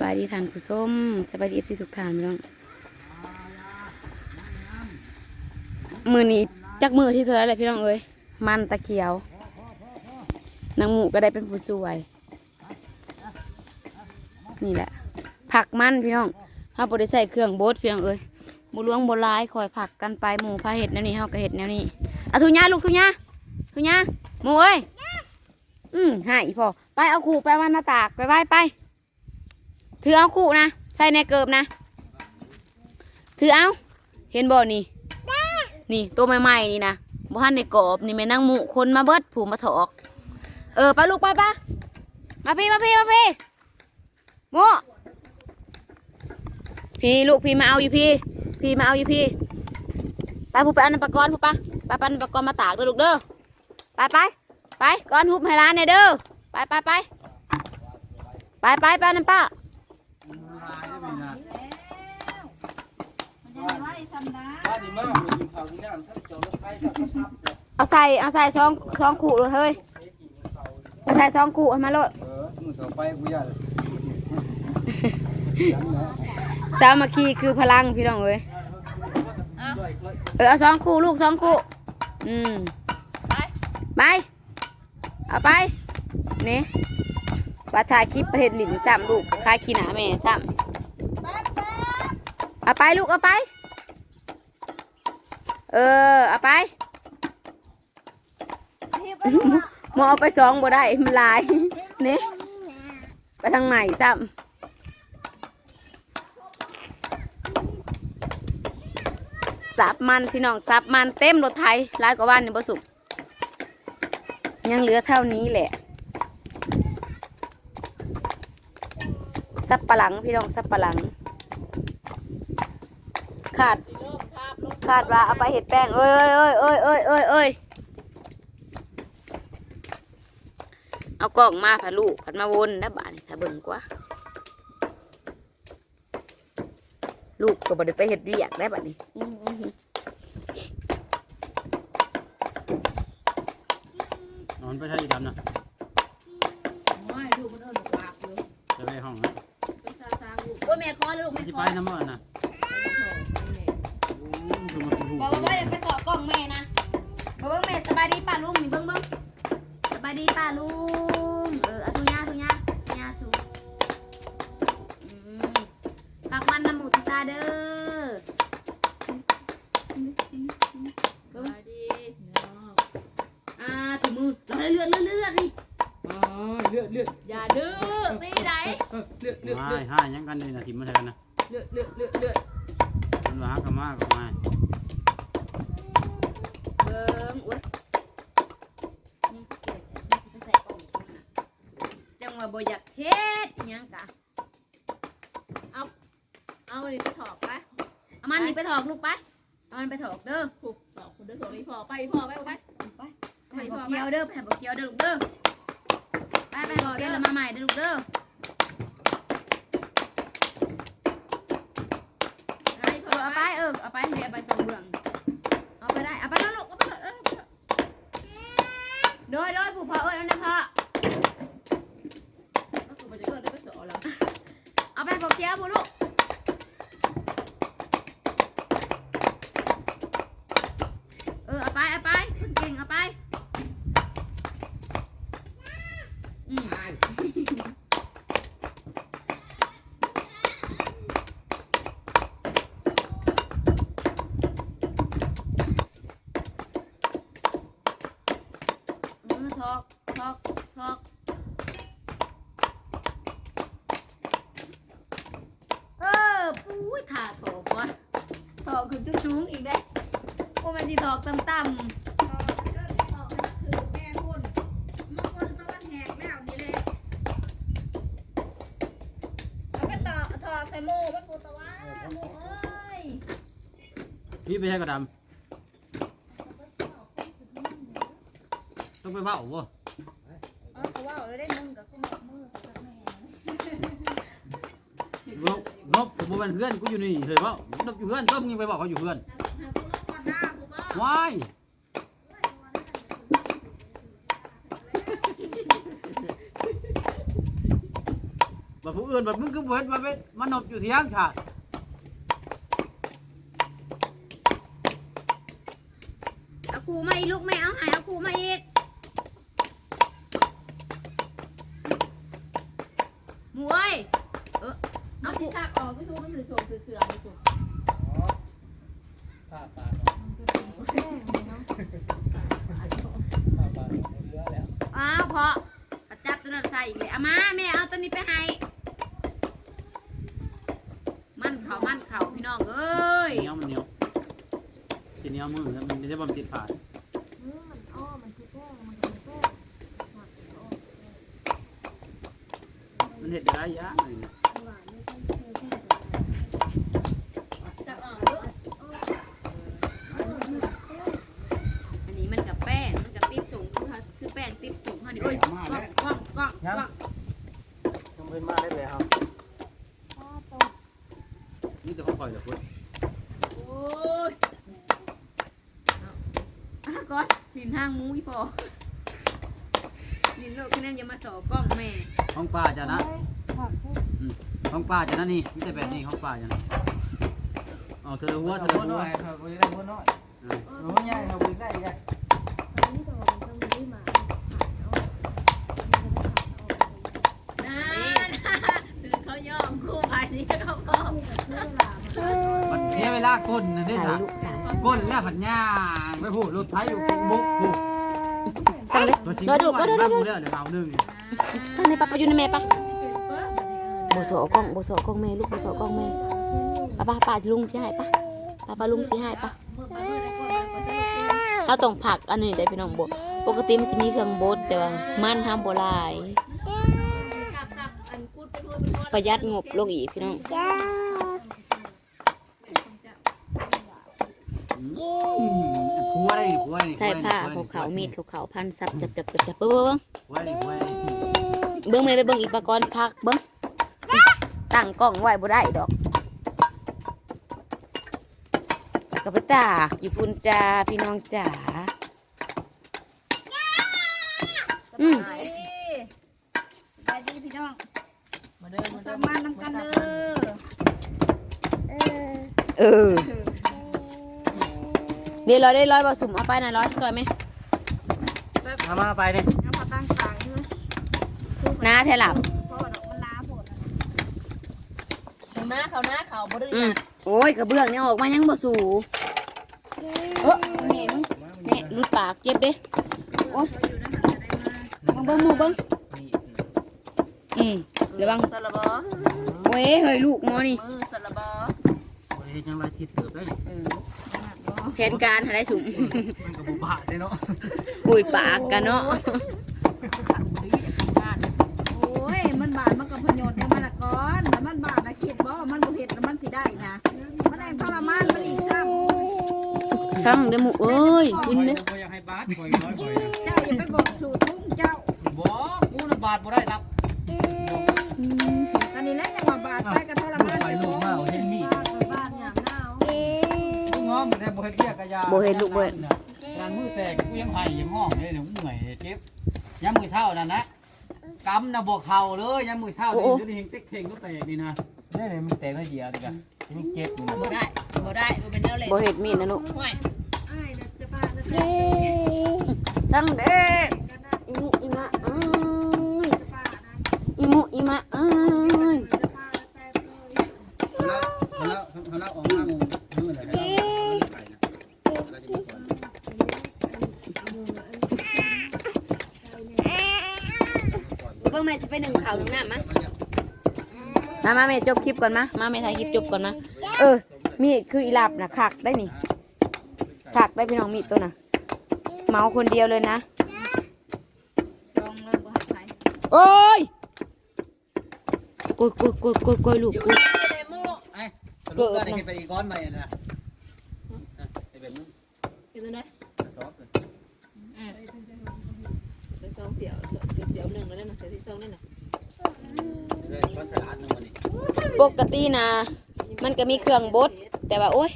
สวัสดีท่านผู้ชมสวัสดีเอฟซีทุกท่านพี่น้องมือนี้จักมือที่เธออะไรพี่น้องเอ้ยมันตะเขียวนางหมูก็ได้เป็นผู้สวย นี่แหละ ผักมันพี่น้องเฮาบ่ได้ใส่เครื่องบดพี่น้องเอ้ยบ่ล้วงบ่ลายคอยผักกันไปหมูพาเห็ดแนวนี้เฮาก็เห็ดแนวนี้อะทุญาลูกทุญาทุญาหมูเอ้ยอืมหายพอไปเอาขู่ไปวันหน้าตากไปไว้ไป ถือเอาคู่นะ ใส่ในเกิบนะ ถือเอา เห็นบ่นี่ นี่ตัวใหม่ๆนี่นะบ่ทันในกรอบนี่แม่นั่งหมูคนมาเบิดผูมาถอก เออไปลูกไปปะมาพี่มาพี่มาพี่โมพี่ลูกพี่มาเอาอยู่พี่ พี่มาเอาอยู่พี่ ไปผู้ไปอาน้ำปลากรผู้ปะไปปเอาน้ำปลากรมาตากเด้อลูกเด้อ ไปไปไปก้อนหุบให้ร้านเนี่ยเด้อ ไปไปไปไปไปไปน้ำตา เอาน้ำป้าเอาใส่เอาใส่ซองซองขู่เลยเฮ้ยเอาใส่ซองขู่ให้มาโลดเออมือต่อไปกูอยากสามัคคีคือพลังพี่น้องเอ้ยเออเอาซองคู่ลูกซองคู่อืมไปเอาไปนี่ว่าถ่ายคลิปประเทศหลินซ้ำลูกคายขี้หนาแม่ซ้ำเอาไปลูกเอาไป เออเอาไปหมอเอาไปสองบ่ได้มันลายนี่ไปทางไหนซ้ำสับมันพี่น้องสับมันเต็มรถไทยร้ายกว่าบ้านนี่บ่สุกยังเหลือเท่านี้แหละสับปะหลังพี่น้องสับปะหลัง ขาด ขาดว่าเอาไปเห็ดแป้งเอ้ยเอ้ยเอ้ยเอ้ยเอ้ยเอ้ยเอากล่องมาผัดลูกผัดมาวนนะบ้านนี่ถ้าเบิ่งกว่าลูกก็บ่ได้ไปเห็ดเรียกได้บัดนี้อื้อหือนอนไปใช่ดำนะไม่ลูกมันเอิญปากอยู่จะไปห้องนะเป็นซาซาลูกโอ้ยแม่คอลูกแม่ที่คไปอน้ำมันนะ บอกว่าว่าเดี๋ยวไปสอบกล่องแม่นะบอกว่าแม่สบายดีป้าลุงนี่เบิ่งเบิ่งสบายดีป้าลุงเออเอาทุญาทุญาทุญาทุอืมผักมันน้ำหมูติตาเด้อสวัสดีเนาะอ่าถุงมือเราได้เลือดเลือดเลือดนี่อ๋อเลือดเลือดอย่าดื้อตีไหนเลือดเลือดมาเลือดห้ายังกันเลยนะทิมมาใช่กันนะเลือดเลือดเลือดเลือดมันว่ากับมากกับมา บ่อยากเฮ็ดอิหยังกะเอาอันนี้ไปถอกไปเอามันนี่ไปถอกลูกไปเอามันไปถอกเด้อถูกถอกคนเด้อถอกนี่พอไปพอไปไปไปไปบอกเกียวเด้อไปบอกเกียวเด้อลูกเด้อไปไปบอกเกียวแล้วมาใหม่เด้อลูกเด้อไอ้เอพออเอาไปไปเออเอาไปเดี๋ยวเอาไปส่งเบื้อง ปุ้ยขาถอกวะถอกคือจุ้งๆอีกได้โอ้มันดีถอกต่ำคือแม่คุณมาคนตะวันแหกแล้วนี่เลยเอาไปต่อถอกใส่โม่ไปปูตะวันโม่เอ้ยพี่ไปใช่กับดำต้องไปเผาบ่อ๋อเขาว่าเอาได้มึงกับคุณมือกับแม่ นบนบผมเป็นเพื่อนกูอยู่นี่เห็นป่ะนบอยู่เพื่อนต้มยังไปบอกเขาอยู่เพื่อนว้ายบแบบผู้อื่นแบบมึงก็บ่เห็นว่าเว้ยมันนบอยู่เที่ยงชาติเอาครูมาอีกลูกแม่เอาหายเอาครูมาอีกหมูเอ้ย เอาที่ทักออกไม่สู้มันถือโฉกถือเสือไม่สู้ผ้าปลาผ้าปลาเรือแล้วอ้าวพอจับตัวนั้นใส่อีกเลยเอามาแม่เอาตัวนี้ไปให้ มันเขามันเขาพี่น้องเอ้ยเหนียวมันเหนียวกินเหนียวมือแล้วมันจะบ่มติดผ่านมันเห็ดได้ยากเลย จักออกเยอะ อันนี้มันกับแป้งมันกับติดสูงคือเขาคือแป้งติดสูงเขาดิโอ้ยกล้องกล้องกล้องกล้อง ยังเป็นมาได้เลยครับ นี่แต่เขาปล่อยแต่คน โอ้ยอะก่อนลินห้างหมูอีพอลิน โลกคะแนนอย่ามาสอกล้องแม่ของป้าจะนะอืมของป้าจะนะนี่ไม่ใช่แบบนี้ของป้าจะนะอ๋อเธอหัวเธอหัวหัน้วอยครับบริได้หัวน้อยหัวใหญ่ครับบริได้ใหญ่นะถือเขาย่องคู่ไปนี่เขาก็มันเสียเวลาก้นนะเด้จ้ะก้นแล้วผัดย่างไม่พูดรถไถอยู่บุกบุก สั่งเลยตัวจริงรอดูก็ก็ได้ได้ได้เรื่องเดี๋ยวเราหนึ่งสั่งในปะปะอยู่ในแม่ปะโบโสกล้องโบโสกล้องแม่ลูกโบโสกล้องแม่ป้าป้าป้าลุงสิให้ปะป้าป้าลุงสิให้ปะเมื่อไปเมื่อไรก่อนมันก็สนุกดีเราต้องผักอันนี้ได้พี่น้องโบปกติมันจะมีเครื่องบดแต่ว่ามันทำโบหลายสับสับอันพูดไปทั่วไปทั่วประหยัดงบลงอีกพี่น้อง ผัวได้ผัวได้ ใส่ผ้าเขาวๆมีดเขาวๆพันสับจับจับจับจับเบิ้งผัวได้ผัวได้เบิ้งแม่ไปเบิ้งอีกปะกรณ์คักเบิ้งตั้งกล้องไว้บ่ได้ดอกแล้วก็ไปตากอยู่พุ่นจ้าพี่น้องจ๋าอืมไปไปดีพี่น้องมาเด้อมาเด้อมมันน้ำกันเด้อเออ เดี๋ยวร้อยได้ร้อยบาสุ่มเอาไปนะร้อยซอยไหมมามาไปดิเอามาตั้งกลางใช่ไหมน้าแทหลับเพราะว่าดอกมันน้าผลเขาหน้าเขาหน้าเขาบ่ได้อืมโอ้ยกระเบื้องเนี่ยออกมายังบ่สู่เออแม่มึงแม่รุดปากเจ็บเด้โอ้ยมึงเบิ้งหมูเบิ้งอืมระวังสลับบอโอ้ยเฮ้ยลูกหมอนี่มือสลับบอโอ้ยจังไรทิศเติบได้ แผนการหาได้สุ่มมันกับบุบะได้เนาะอุ้ยปากกันเนาะโอ้ย มันบาดมันกับพยนต์เนี่ยมันละก้อนแล้วมันบาดนะคิดบ่ว่ามันบ่เห็ดแล้วมันสิได้นะ มันแรงทรมานมันอีกซ้ช่างเด้อหมูเอ้ยคุณคเนี่ยอยอยากให้บาสคอยน้อยคอยำเจ้าอย่าไปบอกสูตรทุ่งเจ้าบอกกูน่ะบาทบ่ได้รับอันนี้แหล้วยังว่าบาดไปกับทรมานไป ฮ็ดเรียกกะยาบ่เห็นลูกบ่เห็นงานมือแตกกูยังไห้ยังง้อมเลยเดี๋ยวเมื่อยเจ็บยามมือเช้านั่นนะกำน่ะบ่เข้าเลยยามมือเช้านี่เดี๋ยวนี้เฮงเต็กเทงก็แตกนี่นะนี่เลยมันแตกน้อยเดียวดีกันนี่เจ็บอยู่นะบ่ได้บ่ได้บ่เป็นแนวเลยบ่เห็ดมีดนะลูกห่วยอ้ายน่ะจะบ้าแล้วจะช่างเด้อีมุอีมะเอ้ยอีมุอีมะเอ้ย แล้วแล้วแล้วออกมาหมู่มื้อไหนให้เราไปนะเราจะไปก่อน เบิ่งแม่จะไปหนึ่ง ข่าวหนึ่งน้ำมะมามาแม่จบคลิปก่อนมะมาแม่ถ่ายคลิปจบก่อนนะเออ มีดคืออีหลับนะขักได้นี่ขักได้พี่น้องมีดตัวน่ะ เมาคนเดียวเลยนะลองเลยบ่ให้ใครโอ้ยโกยโกยโกยโกยโกยลูกโกยเลยโม่ไอ้สรุปก็ได้เฮ็ดไปอีกก้อนใหม่นะไอ้แบบนี้กินได้ชอบเลยไปสองเดี่ยวเดี่ยวหนึ่งแล้วนะเดี๋ยวที่สองนั่นน่ะ ปกตินะมันก็มีเครื่องบดแต่ว่าโอ้ย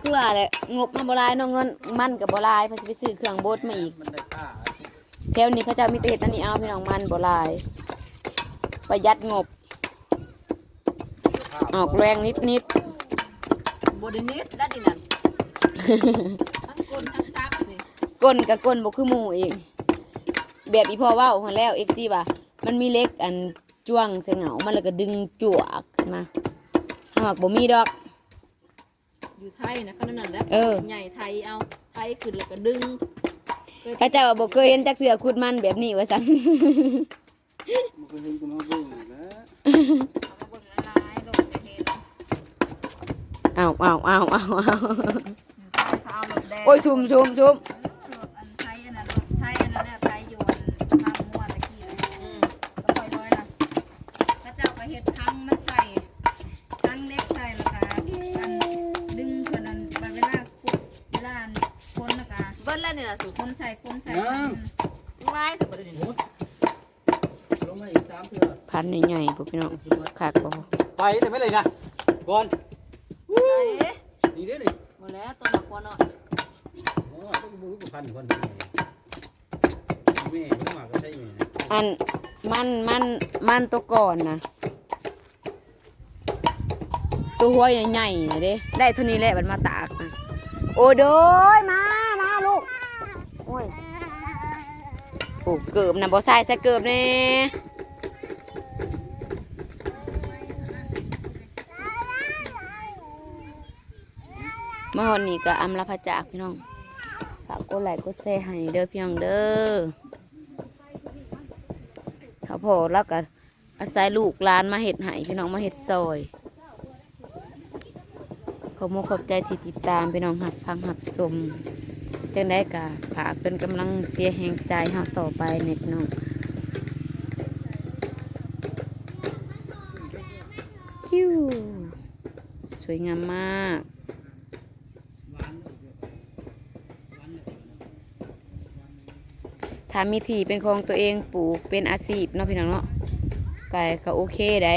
คือว่าแหละงบมันบหลายเนาะเงินมันกับบหลายเพอจะไปซื้อเครื่องบดมาอีกมันได้ค่าแถวนี้เขาเจะมีแต่เห็ดอันนี้เอาพี่น้องมันบหลาย ประหยัดงบ ออกแรงนิดนิดบไดนิดแล้วดินั่นทั้งกลนทั้งซับนี่ๆก้นกับก้นบ่คือหมูเองแบบอีพ่อเว่าหันแล้วเอฟซีว่ามันมีเล็กอัน จ้วงใส่เหงามันแล้วก็ดึงจวกขึ้นมาหากบ่มีดอก อยู่ไทยนะเขานั่นแหละเออ ใหญ่ไทยเอาไทยขึ้นแล้วก็ดึงข้าเจ้าว่าบ่เคยเห็นจักเสือขุดมันแบบนี้ว่าซั่นมันก็เห็นกูมาเบิ่งแล้วเอามาเบิ่งละลาเอ้าวอ้าวอ้าวอ้าวอ้าวอยู่ไทยเขาเอาโอ้ยชุมชุมชุม บิ้ลแล้วเนี่ยนะสุดคนใส่คนใส่ร้ายแต่ประเด็นนี้ลงมาอีกสามเทื่อพันใหญ่ๆพวกพี่น้องคักบ่ไปแต่ไม่เลยนะก่อนใส่นี่เด้อนี่หมดแล้วตัวหนักกว่าเนาะโอ้ต้องบุรุษพันคนแม่ผมมาก็ใช่แม่นะอันมันมันมันตัวก่อนนะตัวหัวใหญ่ๆนะเด้ได้เท่านี้แหละมันมาตากนะโอ้โดยมามาลูกโอ้ย โอ้เกิบนะบ่ใส่ใส่เกิบแน่มาฮอนนี่ก็อำลาพระจากพี่น้องฝากกดไลค์กดแชร์ให้เด้อพี่น้องเด้อเขาพอแล้วก็อาศัยลูกหลานมาเห็ดให้พี่น้องมาเห็ดซอยขอมขอบใจที่ติดตามพี่น้องหับฟังหับสม จังได้กะฝากเป็นกำลังเสียแห่งใจเฮาต่อไปเน็พี่น้องคิวสวยงามมากถ้ามีที่เป็นของตัวเองปลูกเป็นอาชีพเนาะพี่น้องเนาะก็ก็โอเคได้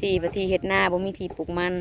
ที่ปฏิทีเห็ดหน้าบ่มีที่ปลูกมัน